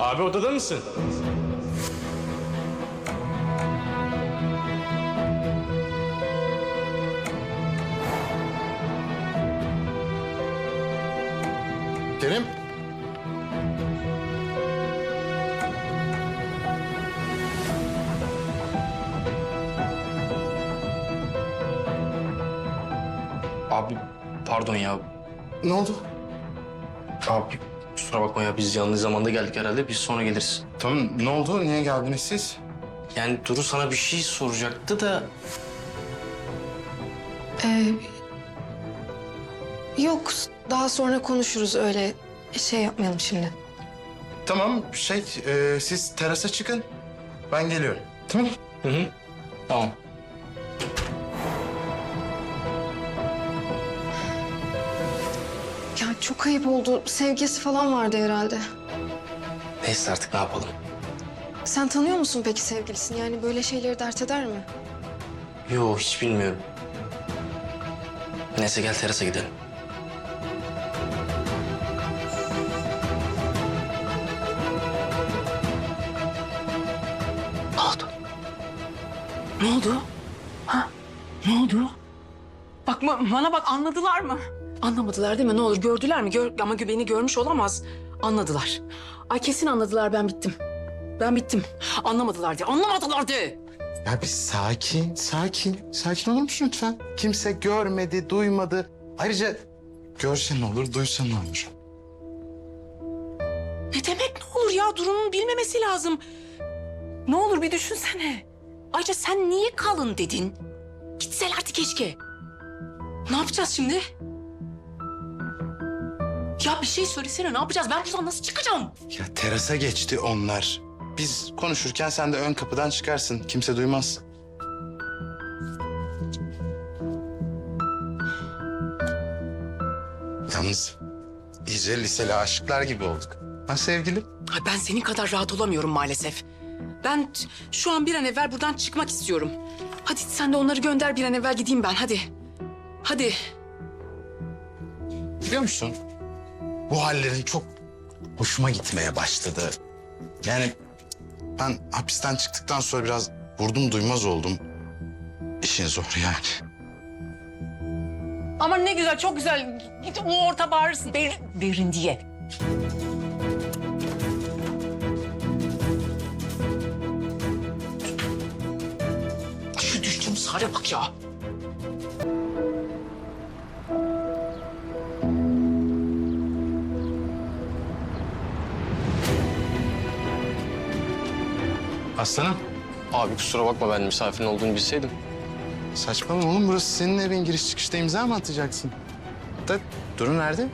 Abi odada mısın? Kerim. Abi pardon ya. Ne oldu? Abi kusura bakma ya biz yanlış zamanda geldik herhalde. Biz sonra geliriz. Tamam ne oldu? Niye geldiniz siz? Yani Duru sana bir şey soracaktı da... Ee, yok daha sonra konuşuruz öyle şey yapmayalım şimdi. Tamam şey e, siz terasa çıkın. Ben geliyorum. Tamam. Hı hı. Tamam. Çok ayıp oldu. Sevgisi falan vardı herhalde. Neyse artık ne yapalım. Sen tanıyor musun peki sevgilisini? Yani böyle şeyleri dert eder mi? Yo hiç bilmiyorum. Neyse gel terasa gidelim. Ne oldu? Ne oldu? Ha? Ne oldu? Bak ba- bana bak anladılar mı? Anlamadılar değil mi? Ne olur gördüler mi? Gör, ama beni görmüş olamaz. Anladılar. Ay kesin anladılar ben bittim. Ben bittim. Anlamadılar de. Anlamadılar de. Ya bir sakin, sakin. Sakin olur musun lütfen? Kimse görmedi, duymadı. Ayrıca görse ne olur, duysa ne olur? Ne demek ne olur ya? Duru'nun bilmemesi lazım. Ne olur bir düşünsene. Ayrıca sen niye kalın dedin? Gitselerdi keşke. Ne yapacağız şimdi? Ya bir şey söylesene ne yapacağız? Ben buradan nasıl çıkacağım? Ya terasa geçti onlar. Biz konuşurken sen de ön kapıdan çıkarsın. Kimse duymaz. Yalnız iyice liseli aşıklar gibi olduk. Ha sevgilim? Ay ben senin kadar rahat olamıyorum maalesef. Ben t- şu an bir an evvel buradan çıkmak istiyorum. Hadi sen de onları gönder bir an evvel gideyim ben hadi. Hadi. Biliyor musun? Bu hallerin çok hoşuma gitmeye başladı. Yani ben hapisten çıktıktan sonra biraz vurdum duymaz oldum. İşin zor yani. Ama ne güzel çok güzel. Git o orta bağırırsın. Ber, berin diye. Şu düştüğüm hale bak ya. Aslanım. Abi kusura bakma ben misafirin olduğunu bilseydim. Saçmalama oğlum burası senin evin giriş çıkışta imza mı atacaksın? Da Duru nerede?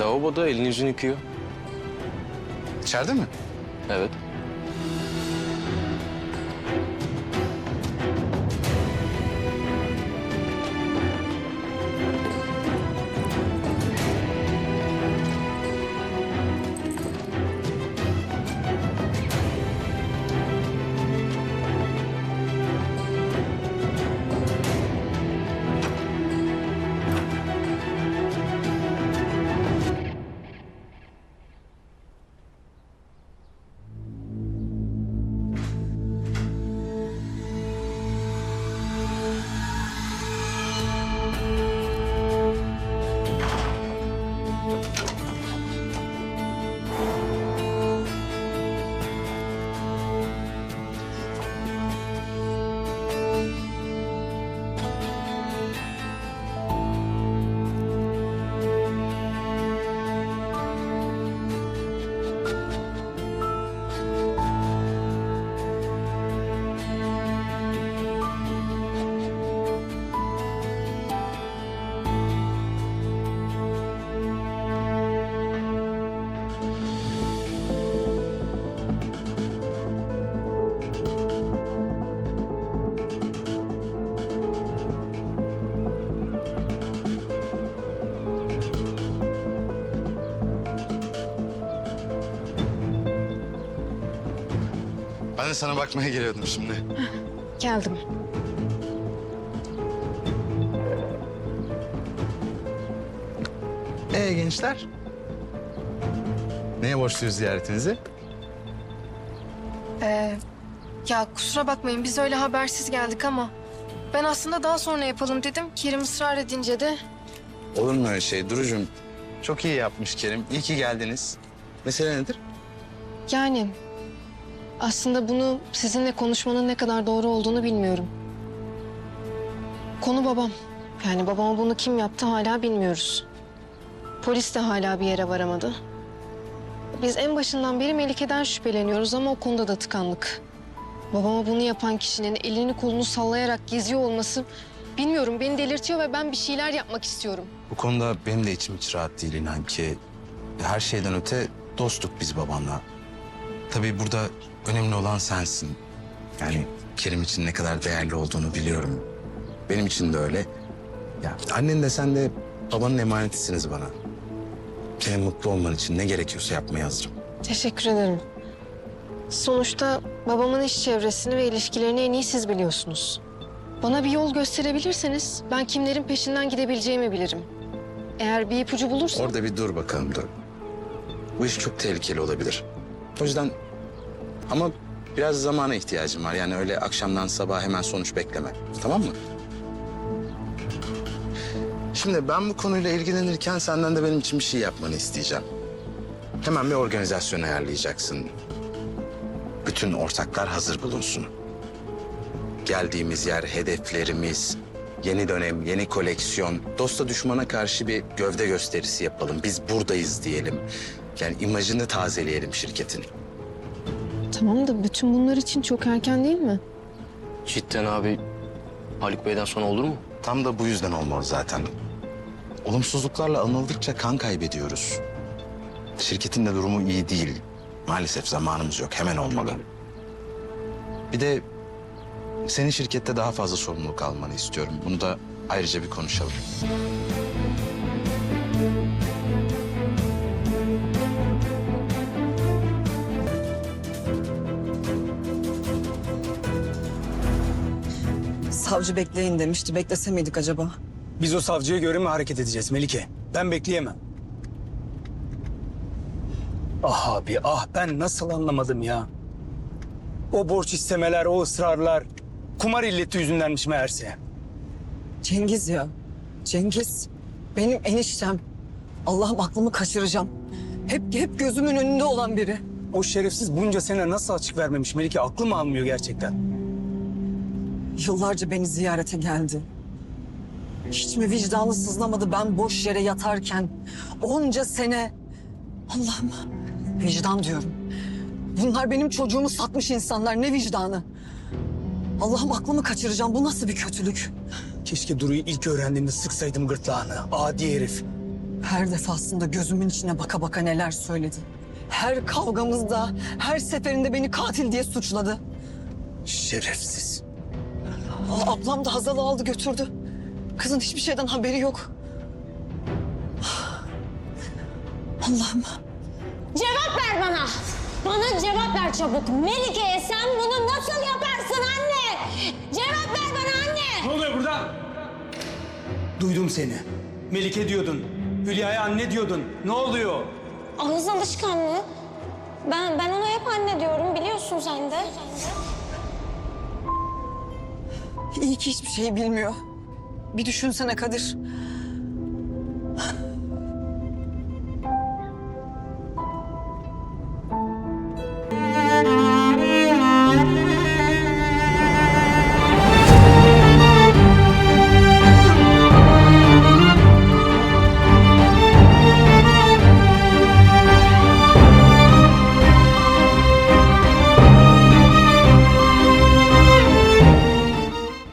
Lavaboda elini yüzünü yıkıyor. İçeride mi? Evet. Ben de sana bakmaya geliyordum şimdi. Geldim. Ee gençler? Neye borçluyuz ziyaretinizi? Ee, ya kusura bakmayın biz öyle habersiz geldik ama... Ben aslında daha sonra yapalım dedim. Kerim ısrar edince de... Olur mu öyle şey Duru'cum? Çok iyi yapmış Kerim. İyi ki geldiniz. Mesele nedir? Yani aslında bunu sizinle konuşmanın ne kadar doğru olduğunu bilmiyorum. Konu babam. Yani babama bunu kim yaptı hala bilmiyoruz. Polis de hala bir yere varamadı. Biz en başından beri Melike'den şüpheleniyoruz ama o konuda da tıkandık. Babama bunu yapan kişinin elini kolunu sallayarak geziyor olması bilmiyorum beni delirtiyor ve ben bir şeyler yapmak istiyorum. Bu konuda benim de içim hiç rahat değil inan ki. Her şeyden öte dostluk biz babanla. Tabii burada önemli olan sensin. Yani Kerim için ne kadar değerli olduğunu biliyorum. Benim için de öyle. Ya annen de sen de babanın emanetisiniz bana. Senin mutlu olman için ne gerekiyorsa yapmaya hazırım. Teşekkür ederim. Sonuçta babamın iş çevresini ve ilişkilerini en iyi siz biliyorsunuz. Bana bir yol gösterebilirseniz ben kimlerin peşinden gidebileceğimi bilirim. Eğer bir ipucu bulursam... Orada bir dur bakalım dur. Bu iş çok tehlikeli olabilir. O yüzden ama biraz zamana ihtiyacım var. Yani öyle akşamdan sabaha hemen sonuç bekleme. Tamam mı? Şimdi ben bu konuyla ilgilenirken senden de benim için bir şey yapmanı isteyeceğim. Hemen bir organizasyon ayarlayacaksın. Bütün ortaklar hazır bulunsun. Geldiğimiz yer, hedeflerimiz, yeni dönem, yeni koleksiyon. Dosta düşmana karşı bir gövde gösterisi yapalım. Biz buradayız diyelim. Yani imajını tazeleyelim şirketin. Tamam da bütün bunlar için çok erken değil mi? Cidden abi Haluk Bey'den sonra olur mu? Tam da bu yüzden olmalı zaten. Olumsuzluklarla anıldıkça kan kaybediyoruz. Şirketin de durumu iyi değil. Maalesef zamanımız yok. Hemen olmalı. Bir de senin şirkette daha fazla sorumluluk almanı istiyorum. Bunu da ayrıca bir konuşalım. Savcı bekleyin demişti. Beklese miydik acaba? Biz o savcıya göre mi hareket edeceğiz Melike? Ben bekleyemem. Ah abi ah ben nasıl anlamadım ya. O borç istemeler, o ısrarlar kumar illeti yüzündenmiş meğerse. Cengiz ya. Cengiz. Benim eniştem. Allah'ım aklımı kaçıracağım. Hep hep gözümün önünde olan biri. O şerefsiz bunca sene nasıl açık vermemiş Melike aklım almıyor gerçekten. Yıllarca beni ziyarete geldi. Hiç mi vicdanı sızlamadı ben boş yere yatarken? Onca sene. Allah'ım vicdan diyorum. Bunlar benim çocuğumu satmış insanlar. Ne vicdanı? Allah'ım aklımı kaçıracağım. Bu nasıl bir kötülük? Keşke Duru'yu ilk öğrendiğimde sıksaydım gırtlağını. Adi herif. Her defasında gözümün içine baka baka neler söyledi. Her kavgamızda, her seferinde beni katil diye suçladı. Şerefsiz. Aa, ablam da Hazal'ı aldı götürdü. Kızın hiçbir şeyden haberi yok. Allah'ım. Cevap ver bana. Bana cevap ver çabuk. Melike sen bunu nasıl yaparsın anne? Cevap ver bana anne. Ne oluyor burada? Duydum seni. Melike diyordun. Hülya'ya anne diyordun. Ne oluyor? Ağız alışkanlığı. Ben ben ona hep anne diyorum biliyorsun sen de. İyi ki hiçbir şey bilmiyor. Bir düşünsene Kadir.